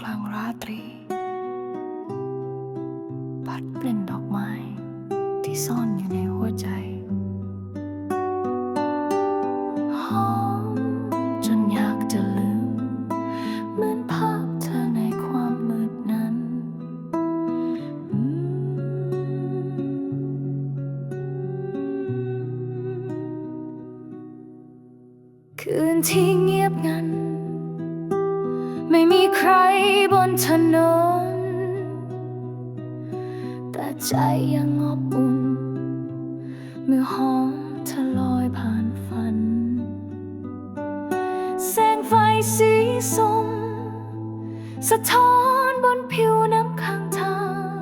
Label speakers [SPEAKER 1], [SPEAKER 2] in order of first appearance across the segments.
[SPEAKER 1] กลางราตรี พัดกลิ่นดอกไม้ที่ซ่อนอยู่ในหัวใจ หอมจนอยากจะลืม เหมือนภาพเธอในความมืดนั้น คืนที่เงียบงัน ใครบนถนน แต่ใจยังอบอุ่น เมื่อหอมเธอลอยผ่านฝัน แสงไฟสีส้มสะท้อนบนผิวน้ำข้างทาง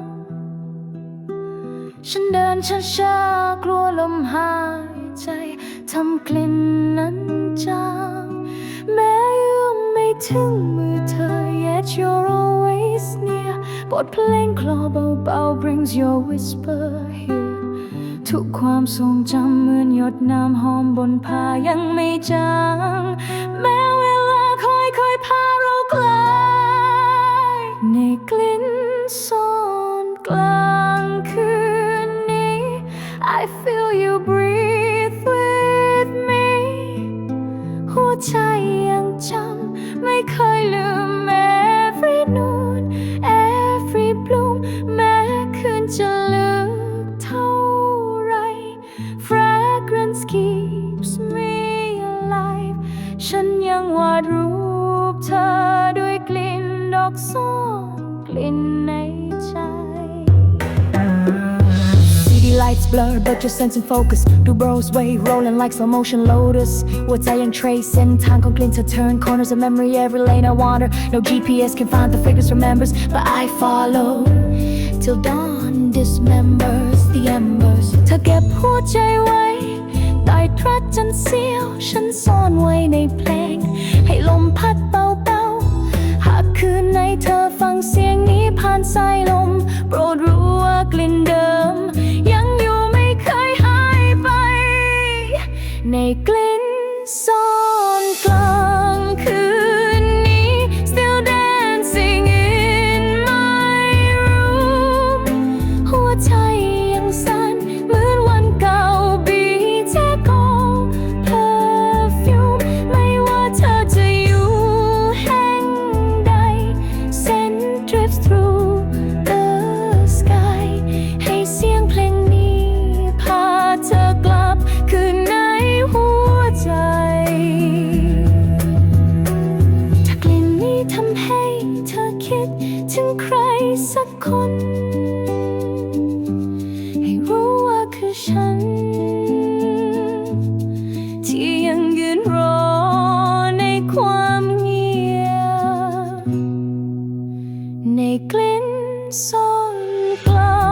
[SPEAKER 1] ฉันเดินช้าๆกลัวลมหายใจทำกลิ่นนั้นจางแม้เอื้อมไม่ถึงมือ you're always near บทเพลงคลอเบาๆ brings your whisper here ทุกความทรงจำเหมือนหยดน้ำหอมบนผ้ายังไม่จางแม้เวลาค่อยๆพาเราไกลในกลิ่นซ่อนกลางคืนนี้ I feel you breathe with me หัวใจยังจำไม่เคยลืม อกส้มกลิ่นในใจ City lights blur, but your sense in focus. Do bros way rolling like slow motion lotus. What's I young trace and time complete to turn corners of memory. Every lane I wander. No GPS can find the figures remembers, but I follow till dawn dismembers the embers. เธอเก็บหัวใจไว้ใต้ตรัสจันเสียว ฉันซ่อนไว้ในเพลง ถึงใครสักคน ให้รู้ว่าคือฉัน ที่ยังยืนรอในความเงียบในกลิ่นซ่อนกลา